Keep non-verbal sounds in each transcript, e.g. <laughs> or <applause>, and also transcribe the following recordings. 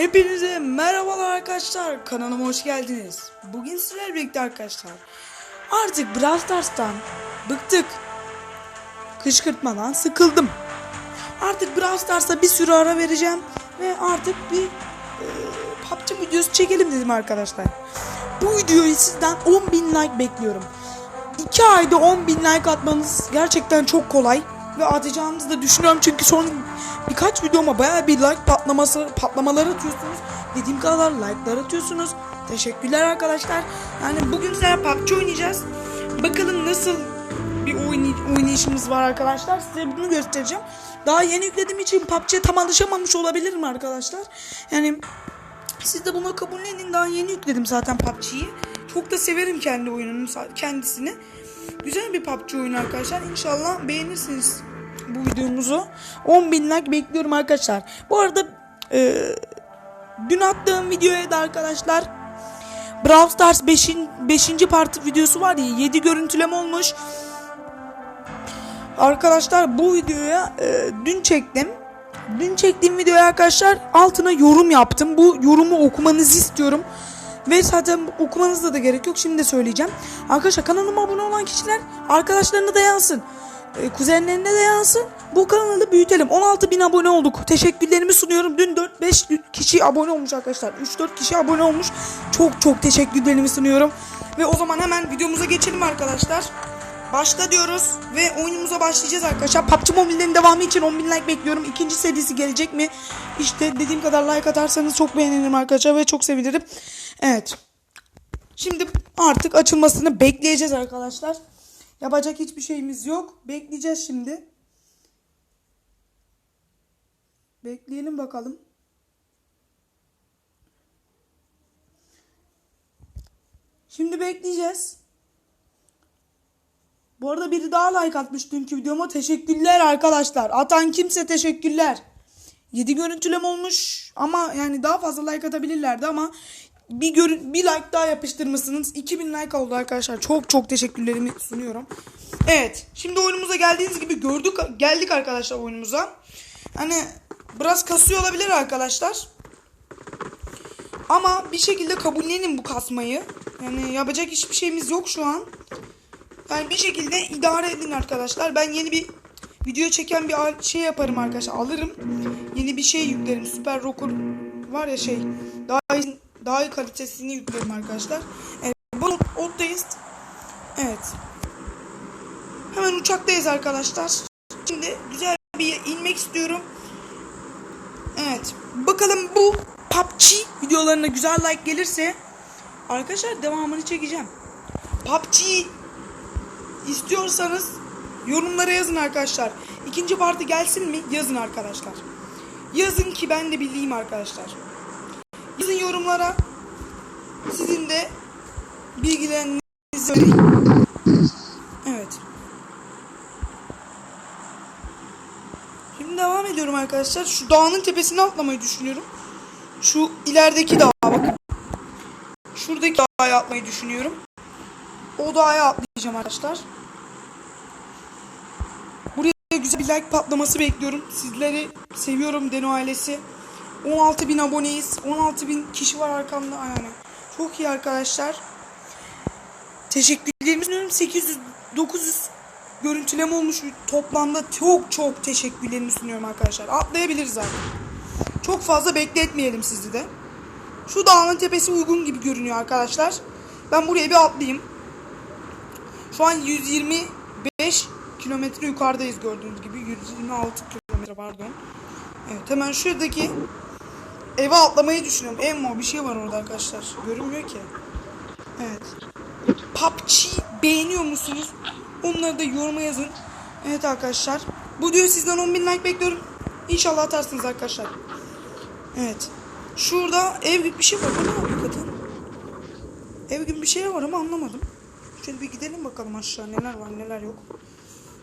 Hepinize merhabalar arkadaşlar. Kanalıma hoş geldiniz. Bugün sizlerle birlikte arkadaşlar. Artık Brawl Stars'tan bıktık. Kışkırtmadan sıkıldım. Artık Brawl Stars'a bir sürü ara vereceğim. Ve artık bir e, PUBG videosu çekelim dedim arkadaşlar. Bu videoyu sizden 10.000 like bekliyorum. 2 ayda 10.000 like atmanız gerçekten çok kolay. Ve atacağınızı da düşünüyorum çünkü son birkaç videoma baya bir like patlaması patlamaları atıyorsunuz. Dediğim kadar like'lar atıyorsunuz. Teşekkürler arkadaşlar. Yani bugün sizlerle PUBG oynayacağız. Bakalım nasıl bir oynay- oynayışımız var arkadaşlar. Size bunu göstereceğim. Daha yeni yüklediğim için PUBG'ye tam alışamamış olabilirim arkadaşlar. Yani siz de buna kabullenin. Daha yeni yükledim zaten PUBG'yi. Çok da severim kendi oyununu, kendisini. Güzel bir PUBG oyunu arkadaşlar. İnşallah beğenirsiniz bu videomuzu. 10.000 like bekliyorum arkadaşlar. Bu arada e, dün attığım videoya da arkadaşlar Brawl Stars 5. 5. parti videosu var ya 7 görüntüleme olmuş. Arkadaşlar bu videoya e, dün çektim. Dün çektiğim videoya arkadaşlar altına yorum yaptım. Bu yorumu okumanızı istiyorum. Ve zaten okumanızda da gerek yok. Şimdi de söyleyeceğim. Arkadaşlar kanalıma abone olan kişiler arkadaşlarına da yansın. E, kuzenlerine de yansın. Bu kanalı büyütelim. 16 bin abone olduk. Teşekkürlerimi sunuyorum. Dün 4-5 kişi abone olmuş arkadaşlar. 3-4 kişi abone olmuş. Çok çok teşekkürlerimi sunuyorum. Ve o zaman hemen videomuza geçelim arkadaşlar. Başla diyoruz ve oyunumuza başlayacağız arkadaşlar. PUBG Mobile'nin devamı için 10.000 like bekliyorum. İkinci serisi gelecek mi? İşte dediğim kadar like atarsanız çok beğenirim arkadaşlar ve çok sevinirim. Evet. Şimdi artık açılmasını bekleyeceğiz arkadaşlar. Yapacak hiçbir şeyimiz yok. Bekleyeceğiz şimdi. Bekleyelim bakalım. Şimdi bekleyeceğiz. Bu arada biri daha like atmış dünkü videoma. Teşekkürler arkadaşlar. Atan kimse teşekkürler. 7 görüntülem olmuş ama yani daha fazla like atabilirlerdi ama bir görün bir like daha yapıştırmışsınız. 2000 like oldu arkadaşlar. Çok çok teşekkürlerimi sunuyorum. Evet. Şimdi oyunumuza geldiğiniz gibi gördük geldik arkadaşlar oyunumuza. Hani biraz kasıyor olabilir arkadaşlar. Ama bir şekilde kabullenin bu kasmayı. Yani yapacak hiçbir şeyimiz yok şu an. Yani bir şekilde idare edin arkadaşlar. Ben yeni bir video çeken bir şey yaparım arkadaşlar. Alırım. Yeni bir şey yüklerim. Süper Rocker var ya şey. Daha iyi, daha iyi kalitesini yüklerim arkadaşlar. Evet. Bu oddayız. Evet. Hemen uçaktayız arkadaşlar. Şimdi güzel bir inmek istiyorum. Evet. Bakalım bu PUBG videolarına güzel like gelirse arkadaşlar devamını çekeceğim. PUBG istiyorsanız yorumlara yazın arkadaşlar. İkinci parti gelsin mi? Yazın arkadaşlar. Yazın ki ben de bileyim arkadaşlar. Yazın yorumlara. Sizin de bilgilerinizi. Evet. Şimdi devam ediyorum arkadaşlar. Şu dağın tepesine atlamayı düşünüyorum. Şu ilerideki dağa bakın. Şuradaki dağa atmayı düşünüyorum. O dağa atlayacağım arkadaşlar. Buraya güzel bir like patlaması bekliyorum. Sizleri seviyorum Deno ailesi. 16 bin aboneyiz. 16 bin kişi var arkamda yani. Çok iyi arkadaşlar. Teşekkürlerimi sunuyorum. 800 900 görüntüleme olmuş toplamda çok çok teşekkürlerimi sunuyorum arkadaşlar. Atlayabiliriz artık. Çok fazla bekletmeyelim sizi de. Şu dağın tepesi uygun gibi görünüyor arkadaşlar. Ben buraya bir atlayayım. Şu an 125 kilometre yukarıdayız gördüğünüz gibi. 126 kilometre pardon. Evet hemen şuradaki eve atlamayı düşünüyorum. Ev mi? Bir şey var orada arkadaşlar. Görünmüyor ki. Evet. PUBG beğeniyor musunuz? Onları da yoruma yazın. Evet arkadaşlar. Bu videoyu sizden 10.000 like bekliyorum. İnşallah atarsınız arkadaşlar. Evet. Şurada ev bir şey var. Bu ne hakikaten? Ev gibi bir şey var ama anlamadım. Şöyle bir gidelim bakalım aşağı neler var neler yok.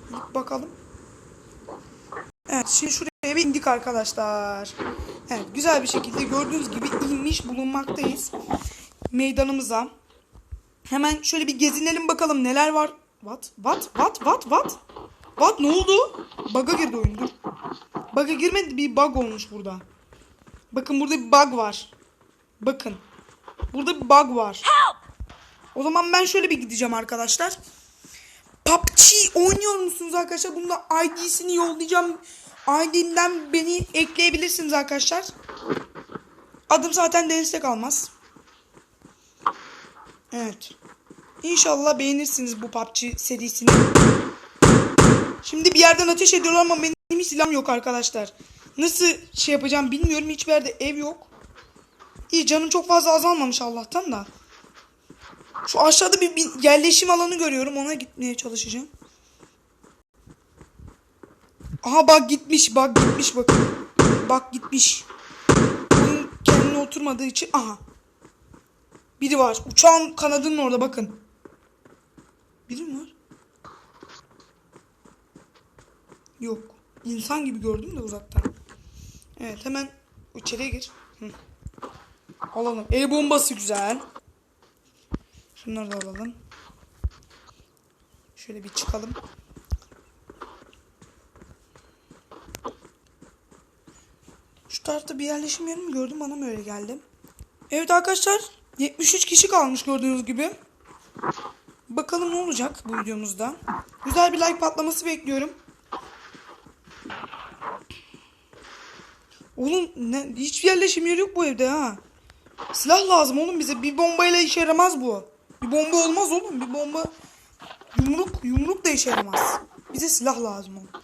Bir bakalım. Evet şimdi şuraya bir indik arkadaşlar. Evet güzel bir şekilde gördüğünüz gibi inmiş bulunmaktayız. Meydanımıza. Hemen şöyle bir gezinelim bakalım neler var. What? What? What? What? What? What? Ne oldu? Bug'a girdi oyun dur. Bug'a girmedi bir bug olmuş burada. Bakın burada bir bug var. Bakın. Burada bir bug var. O zaman ben şöyle bir gideceğim arkadaşlar. PUBG oynuyor musunuz arkadaşlar? Bunda ID'sini yollayacağım. ID'den beni ekleyebilirsiniz arkadaşlar. Adım zaten destek almaz. Evet. İnşallah beğenirsiniz bu PUBG serisini. Şimdi bir yerden ateş ediyorlar ama benim hiç silahım yok arkadaşlar. Nasıl şey yapacağım bilmiyorum. Hiçbir yerde ev yok. İyi canım çok fazla azalmamış Allah'tan da. Şu aşağıda bir yerleşim alanı görüyorum. Ona gitmeye çalışacağım. Aha bak gitmiş. Bak gitmiş bakın. Bak gitmiş. Bunun kendine oturmadığı için. Aha. Biri var. Uçağın kanadının orada bakın. Biri mi var? Yok. İnsan gibi gördüm de uzaktan. Evet hemen içeriye gir. Hı. Alalım. El bombası güzel. Şunları da alalım. Şöyle bir çıkalım. Şu tarafta bir yerleşim yeri mi gördüm bana mı öyle geldi? Evet arkadaşlar 73 kişi kalmış gördüğünüz gibi. Bakalım ne olacak bu videomuzda. Güzel bir like patlaması bekliyorum. Oğlum ne, hiçbir yerleşim yeri yok bu evde ha. Silah lazım oğlum bize. Bir bombayla işe yaramaz bu. Bir bomba olmaz oğlum. Bir bomba yumruk yumruk da işe yaramaz. Bize silah lazım oğlum.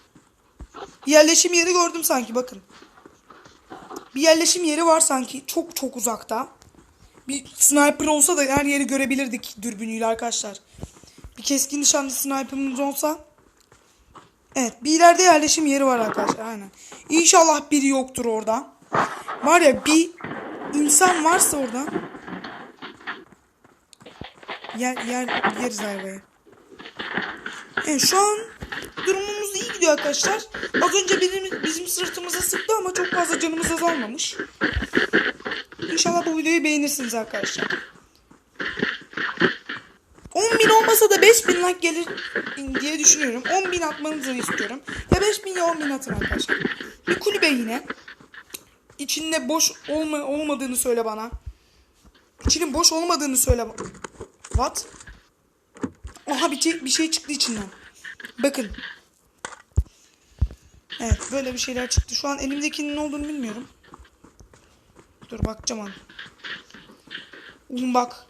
Yerleşim yeri gördüm sanki bakın. Bir yerleşim yeri var sanki çok çok uzakta. Bir sniper olsa da her yeri görebilirdik dürbünüyle arkadaşlar. Bir keskin nişanlı sniper'ımız olsa. Evet bir ileride yerleşim yeri var arkadaşlar aynen. İnşallah biri yoktur orada. Var ya bir insan varsa orada. Yer, yer, yeriz ayvayı. Evet şu an durumumuz iyi gidiyor arkadaşlar. Az önce birimiz, bizim sırtımıza sıktı ama çok fazla canımız azalmamış. İnşallah bu videoyu beğenirsiniz arkadaşlar. 10.000 olmasa da 5.000 like gelir diye düşünüyorum. 10.000 atmanızı istiyorum. Ya 5.000 ya 10.000 atın arkadaşlar. Bir kulübe yine. İçinde boş olma, olmadığını söyle bana. İçinin boş olmadığını söyle. What? Oha bir şey, bir şey çıktı içinden. Bakın. Evet böyle bir şeyler çıktı. Şu an elimdekinin ne olduğunu bilmiyorum. Dur bakacağım an. Oğlum bak.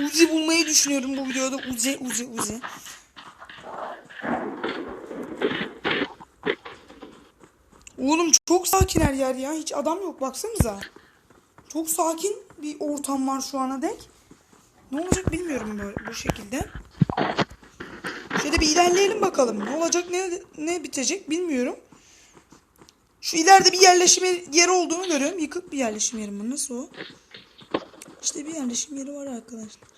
Uzi bulmayı düşünüyorum bu videoda. Uzi, Uzi, Uzi. Oğlum çok sakin her yer ya. Hiç adam yok baksanıza. Çok sakin bir ortam var şu ana dek. Ne olacak bilmiyorum böyle bu şekilde. Şöyle bir ilerleyelim bakalım. Ne olacak ne ne bitecek bilmiyorum. Şu ileride bir yerleşim yeri olduğunu görüyorum. Yıkık bir yerleşim yeri mi? Nasıl o? İşte bir yerleşim yeri var arkadaşlar.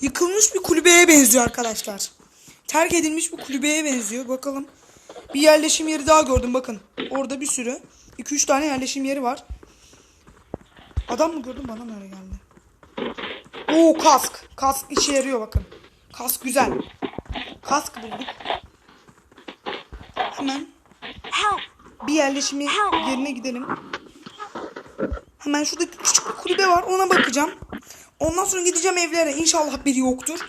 Yıkılmış bir kulübeye benziyor arkadaşlar. Terk edilmiş bir kulübeye benziyor. Bakalım. Bir yerleşim yeri daha gördüm bakın. Orada bir sürü. 2-3 tane yerleşim yeri var. Adam mı gördüm bana mı öyle geldi? Oo kask. Kask işe yarıyor bakın. Kask güzel. Kask bulduk. Hemen bir yerleşim yerine gidelim. Hemen şurada küçük bir kulübe var. Ona bakacağım. Ondan sonra gideceğim evlere. İnşallah biri yoktur.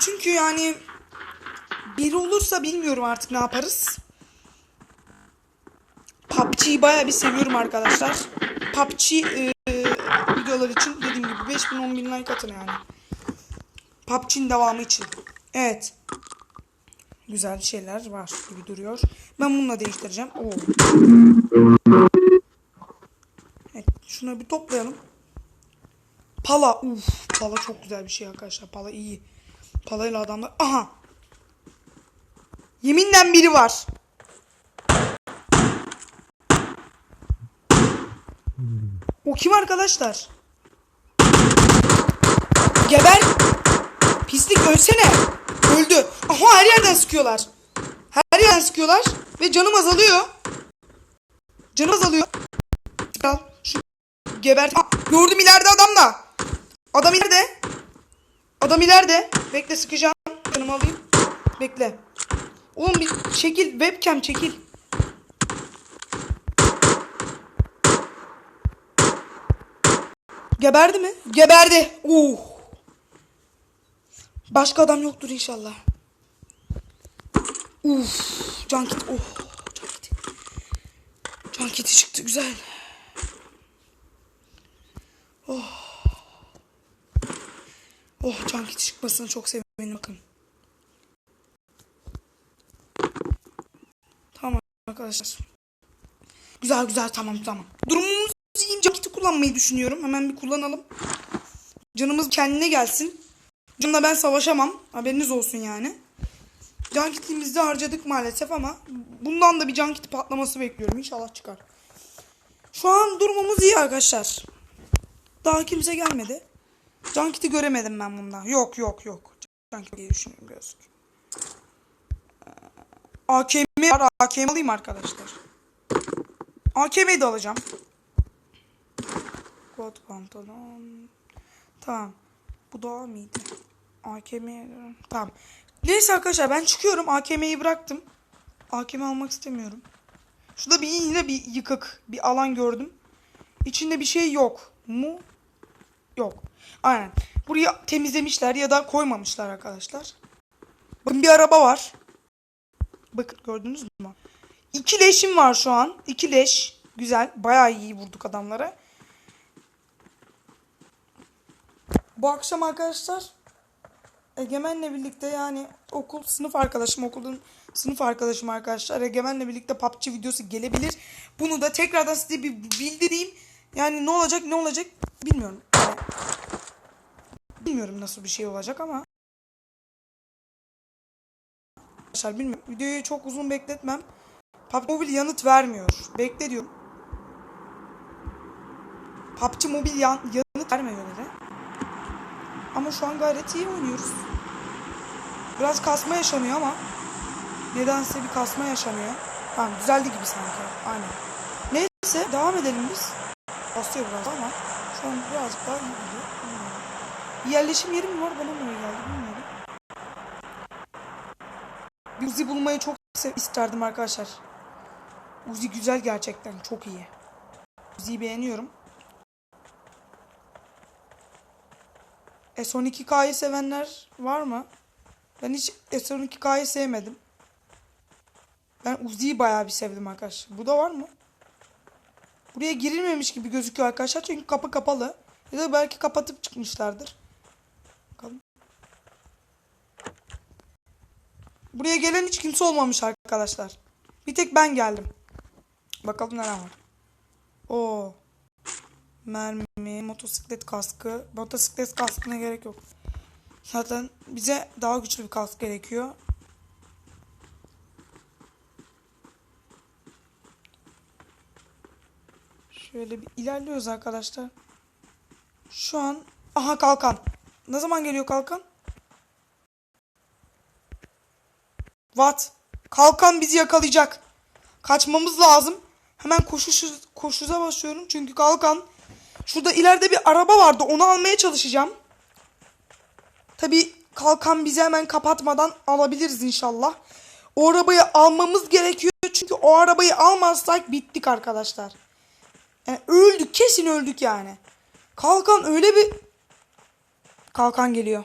Çünkü yani biri olursa bilmiyorum artık ne yaparız. PUBG'yi baya bir seviyorum arkadaşlar. PUBG e, videolar için dediğim gibi 5000 10000 like atın yani. PUBG'nin devamı için. Evet. Güzel şeyler var gibi duruyor. Ben bununla değiştireceğim. Oo. Evet, şunu bir toplayalım. Pala. Uf, pala çok güzel bir şey arkadaşlar. Pala iyi. Palayla adamlar. Aha. Yeminle biri var. O kim arkadaşlar? Geber. Pislik ölsene. Öldü. Aha her yerden sıkıyorlar. Her yerden sıkıyorlar. Ve canım azalıyor. Canım azalıyor. Al. Şu geber. Aa, gördüm ileride adam da. Adam ileride. Adam ileride. Bekle sıkacağım. Canımı alayım. Bekle. Oğlum bir çekil. Webcam çekil. Geberdi mi? Geberdi. Uh. Başka adam yoktur inşallah. Uf. Can kit. Oh. Can kiti. Can kiti çıktı güzel. Oh. Oh can kiti çıkmasını çok sevindim bakın. Tamam arkadaşlar. Güzel güzel tamam tamam. Durumumuz iyiyim. Can kiti kullanmayı düşünüyorum. Hemen bir kullanalım. Canımız kendine gelsin. Canla ben savaşamam. Haberiniz olsun yani. Can kitimizi harcadık maalesef ama bundan da bir can kiti patlaması bekliyorum. İnşallah çıkar. Şu an durumumuz iyi arkadaşlar. Daha kimse gelmedi. Can kiti göremedim ben bundan. Yok yok yok. Can kiti diye düşünüyorum birazcık. Ee, AKM var. AKM alayım arkadaşlar. AKM'yi de alacağım. Kot pantolon. Tamam. Bu daha mıydı? AKM tamam. Neyse arkadaşlar ben çıkıyorum. AKM'yi bıraktım. AKM almak istemiyorum. Şurada bir yine bir yıkık bir alan gördüm. İçinde bir şey yok mu? Yok. Aynen. Burayı temizlemişler ya da koymamışlar arkadaşlar. Bakın bir araba var. Bakın gördünüz mü? İki leşim var şu an. İki leş. Güzel. Bayağı iyi vurduk adamlara. Bu akşam arkadaşlar Egemen'le birlikte yani okul sınıf arkadaşım okulun sınıf arkadaşım arkadaşlar Egemen'le birlikte PUBG videosu gelebilir. Bunu da tekrardan size bir bildireyim. Yani ne olacak ne olacak bilmiyorum. Bilmiyorum nasıl bir şey olacak ama arkadaşlar bilmiyorum. Videoyu çok uzun bekletmem. PUBG Mobile yanıt vermiyor. Bekle diyorum. PUBG Mobile yan, yanıt vermiyor dedi. Ama şu an gayet iyi oynuyoruz. Biraz kasma yaşanıyor ama nedense bir kasma yaşanıyor. Tamam düzeldi gibi sanki. Aynen. Neyse devam edelim biz. Basıyor biraz ama şu an birazcık daha iyi gidiyor. Yerleşim yeri mi var bana mı öyle geldi bilmiyorum. Bir Uzi bulmayı çok isterdim arkadaşlar. Uzi güzel gerçekten çok iyi. Uzi'yi beğeniyorum. S12K'yı sevenler var mı? Ben hiç S12K'yı sevmedim. Ben Uzi'yi bayağı bir sevdim arkadaşlar. Bu da var mı? Buraya girilmemiş gibi gözüküyor arkadaşlar. Çünkü kapı kapalı. Ya da belki kapatıp çıkmışlardır. Bakalım. Buraya gelen hiç kimse olmamış arkadaşlar. Bir tek ben geldim. Bakalım neler var. Oo. Mermi, motosiklet kaskı. Motosiklet kaskına gerek yok. Zaten bize daha güçlü bir kask gerekiyor. Şöyle bir ilerliyoruz arkadaşlar. Şu an aha kalkan. Ne zaman geliyor kalkan? What? Kalkan bizi yakalayacak. Kaçmamız lazım. Hemen koşuş koşuza başlıyorum çünkü kalkan Şurada ileride bir araba vardı. Onu almaya çalışacağım. Tabi kalkan bizi hemen kapatmadan alabiliriz inşallah. O arabayı almamız gerekiyor. Çünkü o arabayı almazsak bittik arkadaşlar. Yani öldük. Kesin öldük yani. Kalkan öyle bir... Kalkan geliyor.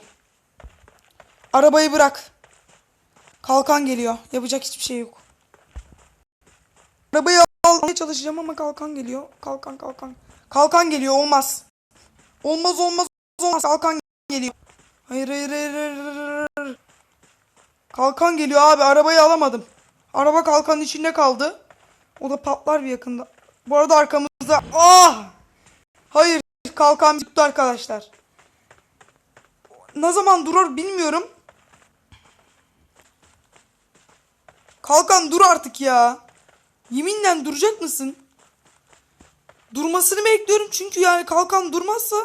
Arabayı bırak. Kalkan geliyor. Yapacak hiçbir şey yok. Arabayı almaya çalışacağım ama kalkan geliyor. Kalkan kalkan. Kalkan geliyor olmaz. Olmaz olmaz olmaz. Kalkan geliyor. Hayır hayır hayır hayır. Kalkan geliyor abi arabayı alamadım. Araba kalkanın içinde kaldı. O da patlar bir yakında. Bu arada arkamızda. Ah! Hayır kalkan bitti arkadaşlar. Ne zaman durur bilmiyorum. Kalkan dur artık ya. Yeminle duracak mısın? Durmasını bekliyorum çünkü yani kalkan durmazsa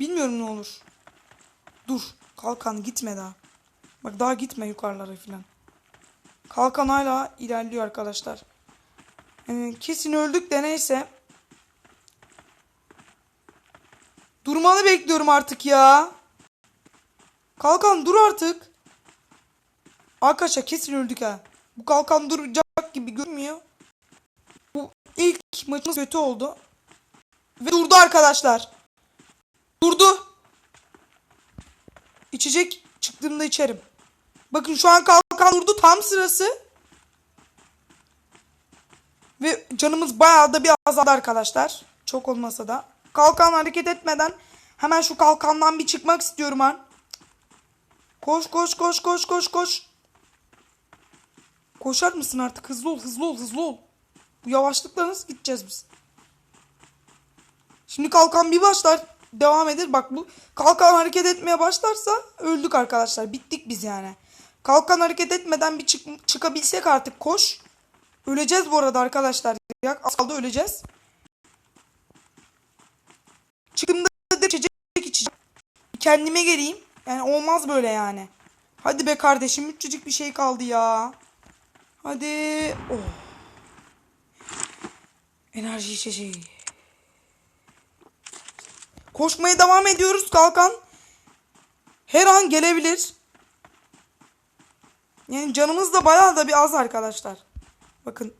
bilmiyorum ne olur. Dur. Kalkan gitme daha. Bak daha gitme yukarılara falan. Kalkan hala ilerliyor arkadaşlar. Yani kesin öldük de neyse. Durmanı bekliyorum artık ya. Kalkan dur artık. Arkadaşlar kesin öldük ha. Bu kalkan duracak gibi görünmüyor. İlk maçımız kötü oldu. Ve durdu arkadaşlar. Durdu. İçecek çıktığımda içerim. Bakın şu an kalkan durdu tam sırası. Ve canımız bayağı da bir azaldı arkadaşlar. Çok olmasa da. Kalkan hareket etmeden hemen şu kalkandan bir çıkmak istiyorum han. Koş koş koş koş koş koş. Koşar mısın artık? Hızlı ol hızlı ol hızlı ol. Bu yavaşlıkla nasıl gideceğiz biz? Şimdi kalkan bir başlar. Devam eder. Bak bu kalkan hareket etmeye başlarsa öldük arkadaşlar. Bittik biz yani. Kalkan hareket etmeden bir çık çıkabilsek artık koş. Öleceğiz bu arada arkadaşlar. Ya, kaldı öleceğiz. Çıktığımda da içecek içeceğim. Kendime geleyim. Yani olmaz böyle yani. Hadi be kardeşim. Üçücük bir şey kaldı ya. Hadi. Oh. Enerji içeceği. Koşmaya devam ediyoruz kalkan. Her an gelebilir. Yani canımız da bayağı da bir az arkadaşlar. Bakın.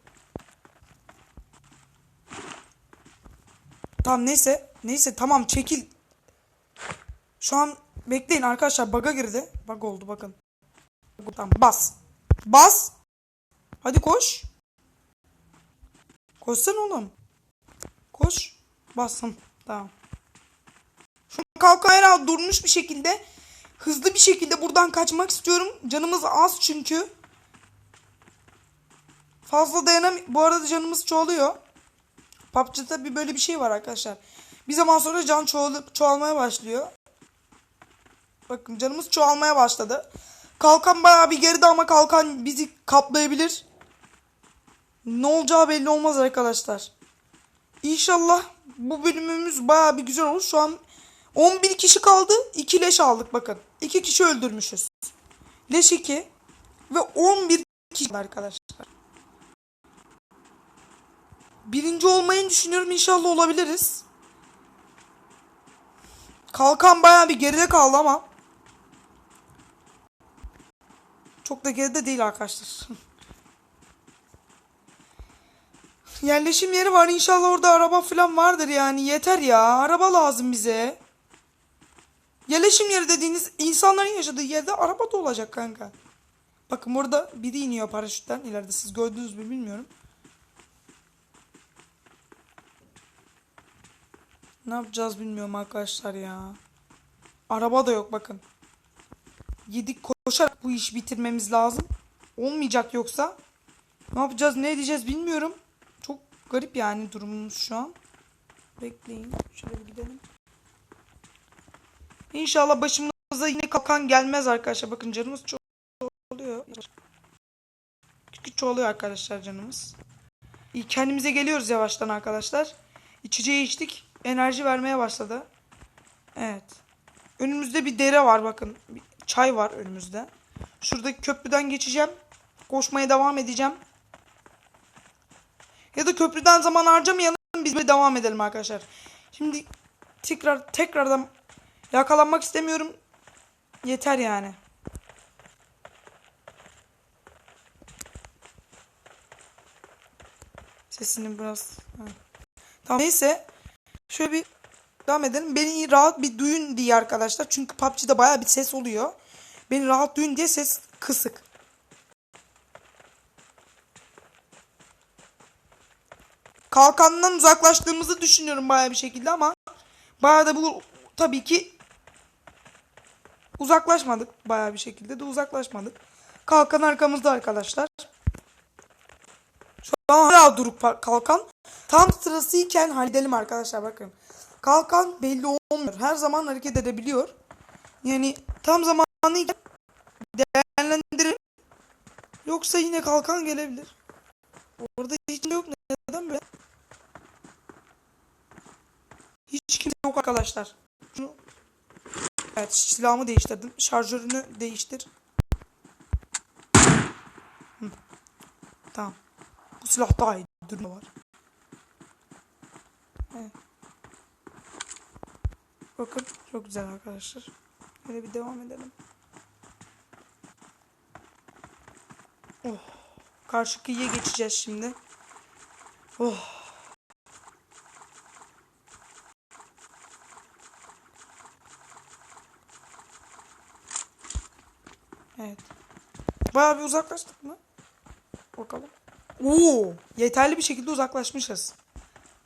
Tamam neyse. Neyse tamam çekil. Şu an bekleyin arkadaşlar bug'a girdi. Bug oldu bakın. Tamam bas. Bas. Hadi koş. Koşsana oğlum. Koş. Bastım. Tamam. Şu kalkan herhalde durmuş bir şekilde. Hızlı bir şekilde buradan kaçmak istiyorum. Canımız az çünkü. Fazla dayanam... Bu arada canımız çoğalıyor. PUBG'da bir böyle bir şey var arkadaşlar. Bir zaman sonra can çoğalıp çoğalmaya başlıyor. Bakın canımız çoğalmaya başladı. Kalkan bayağı bir geride ama kalkan bizi kaplayabilir. Ne olacağı belli olmaz arkadaşlar. İnşallah bu bölümümüz bayağı bir güzel olur. Şu an 11 kişi kaldı. 2 leş aldık bakın. 2 kişi öldürmüşüz. Leş 2 ve 11 kişi arkadaşlar. Birinci olmayı düşünüyorum. İnşallah olabiliriz. Kalkan bayağı bir geride kaldı ama. Çok da geride değil arkadaşlar. <laughs> Yerleşim yeri var. İnşallah orada araba falan vardır yani. Yeter ya. Araba lazım bize. Yerleşim yeri dediğiniz insanların yaşadığı yerde araba da olacak kanka. Bakın burada biri iniyor paraşütten. ileride siz gördünüz mü bilmiyorum. Ne yapacağız bilmiyorum arkadaşlar ya. Araba da yok bakın. Yedik koşarak bu işi bitirmemiz lazım. Olmayacak yoksa. Ne yapacağız ne edeceğiz bilmiyorum. Garip yani durumumuz şu an. Bekleyin. Şöyle bir gidelim. İnşallah başımıza yine kalkan gelmez arkadaşlar. Bakın canımız çok oluyor. Küçük çoğalıyor arkadaşlar canımız. İyi kendimize geliyoruz yavaştan arkadaşlar. İçeceği içtik. Enerji vermeye başladı. Evet. Önümüzde bir dere var bakın. Bir çay var önümüzde. Şuradaki köprüden geçeceğim. Koşmaya devam edeceğim. Ya da köprüden zaman harcamayalım. Biz de devam edelim arkadaşlar. Şimdi tekrar tekrardan yakalanmak istemiyorum. Yeter yani. Sesini biraz... Tamam neyse. Şöyle bir devam edelim. Beni rahat bir duyun diye arkadaşlar. Çünkü PUBG'de baya bir ses oluyor. Beni rahat duyun diye ses kısık. Kalkandan uzaklaştığımızı düşünüyorum baya bir şekilde ama baya da bu tabii ki uzaklaşmadık baya bir şekilde de uzaklaşmadık. Kalkan arkamızda arkadaşlar. Şu an hala duruk kalkan. Tam sırasıyken halledelim arkadaşlar bakın. Kalkan belli olmuyor. Her zaman hareket edebiliyor. Yani tam zamanı değerlendirin. Yoksa yine kalkan gelebilir. Orada hiç yok. Neden böyle? Hiç kimse yok arkadaşlar. Şunu... Evet silahımı değiştirdim. Şarjörünü değiştir. Hı. Tamam. Bu silah daha iyi. Durumu var. Evet. Bakın çok güzel arkadaşlar. Böyle bir devam edelim. Oh. Karşı kıyıya geçeceğiz şimdi. Oh. Evet. Bayağı bir uzaklaştık mı? Bakalım. Oo, yeterli bir şekilde uzaklaşmışız.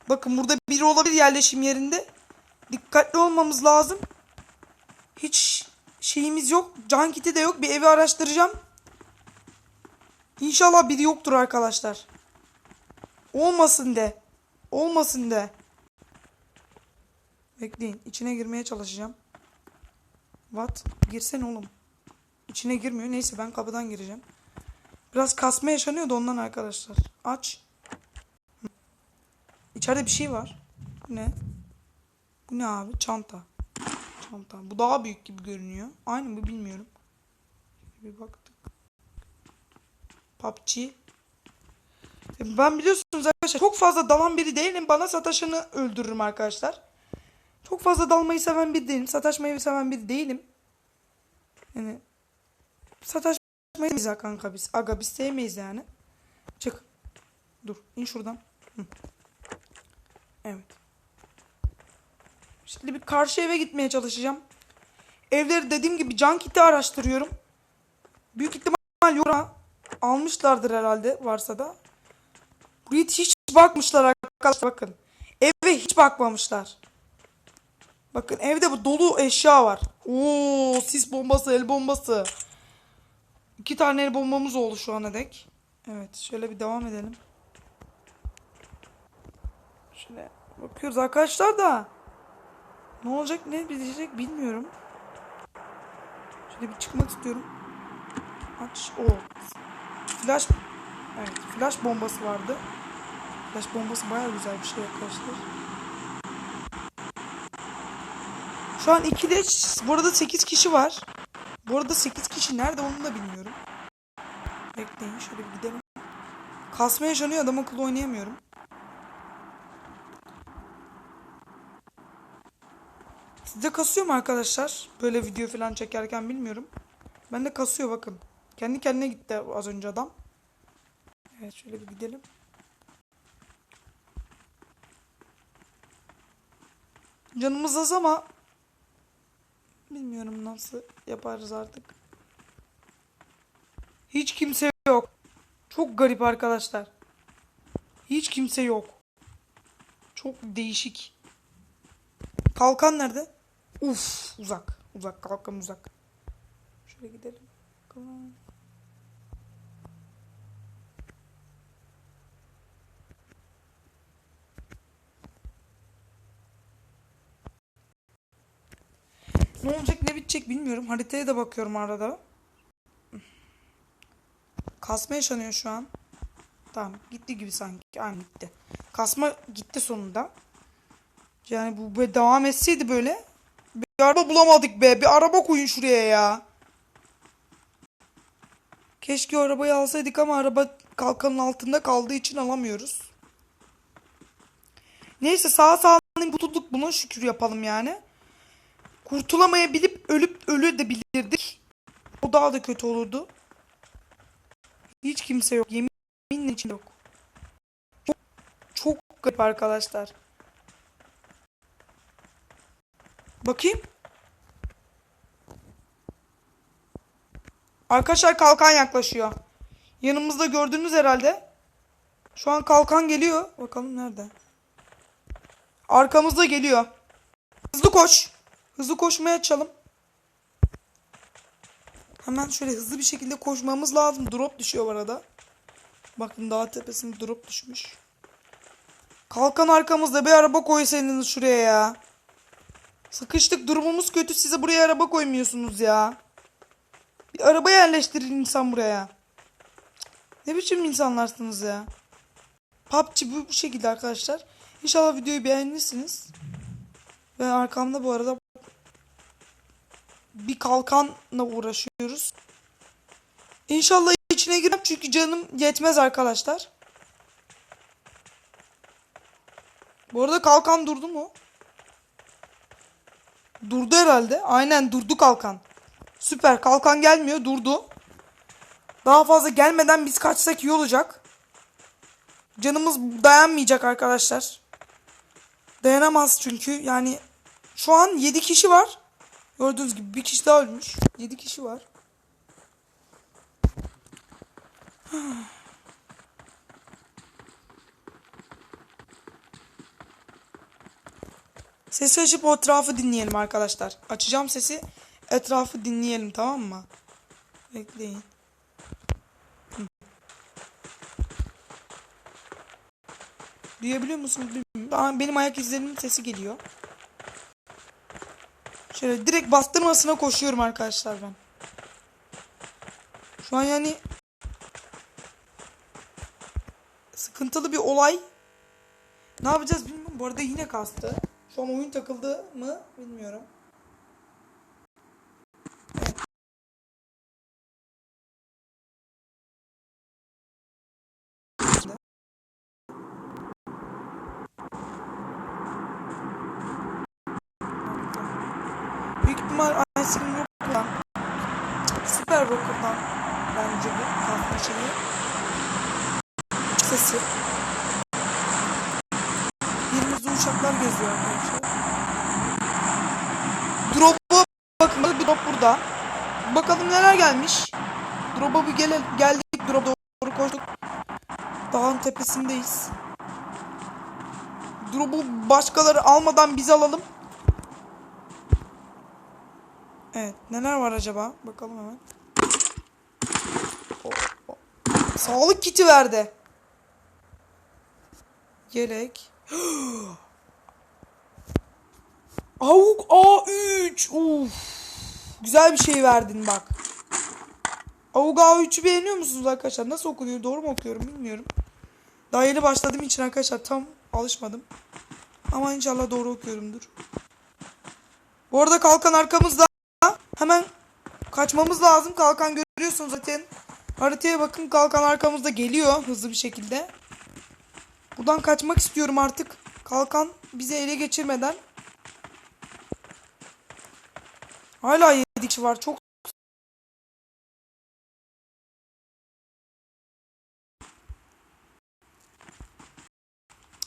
Bakın burada biri olabilir yerleşim yerinde. Dikkatli olmamız lazım. Hiç şeyimiz yok. Can kiti de yok. Bir evi araştıracağım. İnşallah biri yoktur arkadaşlar. Olmasın de. Olmasın de. Bekleyin. İçine girmeye çalışacağım. What? Girsene oğlum. İçine girmiyor. Neyse ben kapıdan gireceğim. Biraz kasma yaşanıyor da ondan arkadaşlar. Aç. İçeride bir şey var. Bu ne? Bu ne abi? Çanta. Çanta. Bu daha büyük gibi görünüyor. Aynı mı bilmiyorum. Bir baktık. PUBG. E, Ben biliyorsunuz arkadaşlar çok fazla dalan biri değilim. Bana sataşanı öldürürüm arkadaşlar. Çok fazla dalmayı seven biri değilim. Sataşmayı seven biri değilim. Yani sataşmayız ya kanka biz. Aga biz sevmeyiz yani. Çık. Dur. in şuradan. Hı. Evet. Şimdi bir karşı eve gitmeye çalışacağım. Evleri dediğim gibi can kiti araştırıyorum. Büyük ihtimal yok. ha. Almışlardır herhalde varsa da. Buraya hiç bakmışlar arkadaşlar bakın. Eve hiç bakmamışlar. Bakın evde bu dolu eşya var. Oo sis bombası, el bombası. İki tane el bombamız oldu şu ana dek. Evet şöyle bir devam edelim. Şöyle bakıyoruz arkadaşlar da. Ne olacak ne bitecek bilmiyorum. Şöyle bir çıkmak istiyorum. Aç. O. Flash. Evet flash bombası vardı. Flash bombası baya güzel bir şey arkadaşlar. Şu an 2'de bu arada 8 kişi var. Bu arada 8 kişi nerede onu da bilmiyorum. Bekleyin şöyle bir gidelim. Kasma yaşanıyor adam akıllı oynayamıyorum. Sizde kasıyor mu arkadaşlar? Böyle video falan çekerken bilmiyorum. Ben de kasıyor bakın. Kendi kendine gitti az önce adam. Evet şöyle bir gidelim. Canımız az ama bilmiyorum nasıl yaparız artık. Hiç kimse yok. Çok garip arkadaşlar. Hiç kimse yok. Çok değişik. Kalkan nerede? Uf uzak. Uzak kalkan uzak. Şöyle gidelim. Bakalım. Ne olacak ne bitecek bilmiyorum. Haritaya da bakıyorum arada. Kasma yaşanıyor şu an. Tamam gitti gibi sanki. Aynen gitti. Kasma gitti sonunda. Yani bu böyle devam etseydi böyle. Bir araba bulamadık be. Bir araba koyun şuraya ya. Keşke arabayı alsaydık ama araba kalkanın altında kaldığı için alamıyoruz. Neyse sağ salim tutulduk bunu şükür yapalım yani. Kurtulamayabilip ölüp ölü de bilirdik. O daha da kötü olurdu. Hiç kimse yok. Yeminle için yok. Çok, çok garip arkadaşlar. Bakayım. Arkadaşlar kalkan yaklaşıyor. Yanımızda gördüğünüz herhalde. Şu an kalkan geliyor. Bakalım nerede? Arkamızda geliyor. Hızlı koş. Hızlı koşmaya açalım. Hemen şöyle hızlı bir şekilde koşmamız lazım. Drop düşüyor bu arada. Bakın dağ tepesinde drop düşmüş. Kalkan arkamızda bir araba koysaydınız şuraya ya. Sıkıştık durumumuz kötü size buraya araba koymuyorsunuz ya. Bir araba yerleştirin insan buraya. Ne biçim insanlarsınız ya. PUBG bu, bu şekilde arkadaşlar. İnşallah videoyu beğenirsiniz. Ve arkamda bu arada bir kalkanla uğraşıyoruz. İnşallah içine girmem çünkü canım yetmez arkadaşlar. Bu arada kalkan durdu mu? Durdu herhalde. Aynen durdu kalkan. Süper kalkan gelmiyor durdu. Daha fazla gelmeden biz kaçsak iyi olacak. Canımız dayanmayacak arkadaşlar. Dayanamaz çünkü yani şu an 7 kişi var. Gördüğünüz gibi bir kişi daha ölmüş. 7 kişi var. <sighs> Sesi açıp etrafı dinleyelim arkadaşlar. Açacağım sesi. Etrafı dinleyelim tamam mı? Bekleyin. Duyabiliyor musunuz benim ayak izlerimin sesi geliyor. Şöyle direkt bastırmasına koşuyorum arkadaşlar ben. Şu an yani sıkıntılı bir olay. Ne yapacağız bilmiyorum. Bu arada yine kastı. Şu an oyun takıldı mı bilmiyorum. Evet. Büyük ihtimal Ice Cream Rocker'dan Süper Rocker'dan bence bu kalkma şeyi. Sesi. Yerimizde uçaklar geziyor arkadaşlar. Drop'a bakın bir drop burada. Bakalım neler gelmiş. Drop'a bir gele, geldik drop'a doğru koştuk. Dağın tepesindeyiz. Drop'u başkaları almadan biz alalım. Evet neler var acaba? Bakalım hemen. O- o- Sağlık kiti verdi. Yelek. <gasps> Avuk A3. Uf. Güzel bir şey verdin bak. Avuk A3'ü beğeniyor musunuz arkadaşlar? Nasıl okunuyor? Doğru mu okuyorum bilmiyorum. Daha yeni başladığım için arkadaşlar tam alışmadım. Ama inşallah doğru okuyorumdur. Bu arada kalkan arkamızda. Hemen kaçmamız lazım. Kalkan görüyorsunuz zaten. Haritaya bakın kalkan arkamızda geliyor hızlı bir şekilde. Buradan kaçmak istiyorum artık. Kalkan bizi ele geçirmeden. Hala 7 kişi var. Çok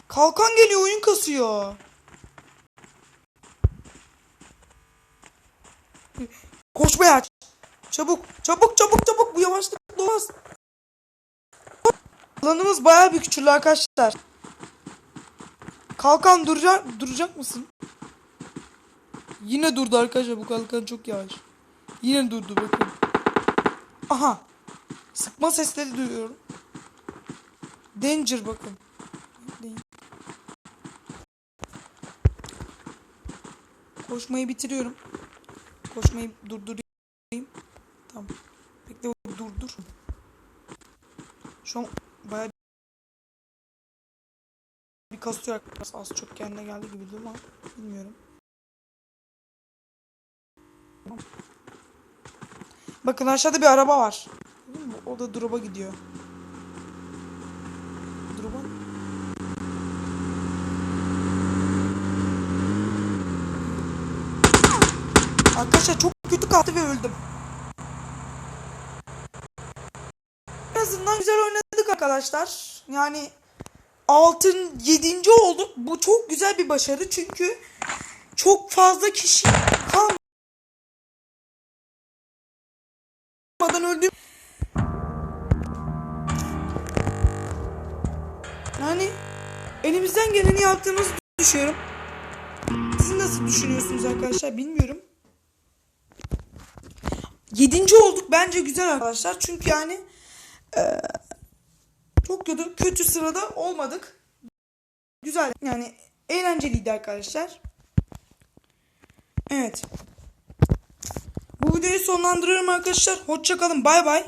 Kalkan geliyor oyun kasıyor. Koşmaya aç. Çabuk, çabuk, çabuk, çabuk. Bu yavaşlık olmaz. Alanımız bayağı bir küçüldü arkadaşlar. Kalkan duracak, duracak mısın? Yine durdu arkadaşlar. Bu kalkan çok yavaş. Yine durdu bakın. Aha. Sıkma sesleri duyuyorum. Danger bakın. Koşmayı bitiriyorum. Koşmayı durdurayım. Tamam. Bekle dur dur. Şu an kasıyor. Az çok kendine geldi gibi ama bilmiyorum. Bakın aşağıda bir araba var. O da drop'a gidiyor. Drop'a. Arkadaşlar çok kötü kalktı ve öldüm. En azından güzel oynadık arkadaşlar. Yani altın 7. olduk. Bu çok güzel bir başarı çünkü çok fazla kişi kalmadan öldüm. Yani elimizden geleni yaptığımızı düşünüyorum. Siz nasıl düşünüyorsunuz arkadaşlar bilmiyorum. Yedinci olduk bence güzel arkadaşlar. Çünkü yani eee, çok kötü kötü sırada olmadık. Güzel yani eğlenceliydi arkadaşlar. Evet. Bu videoyu sonlandırıyorum arkadaşlar. Hoşçakalın. Bay bay.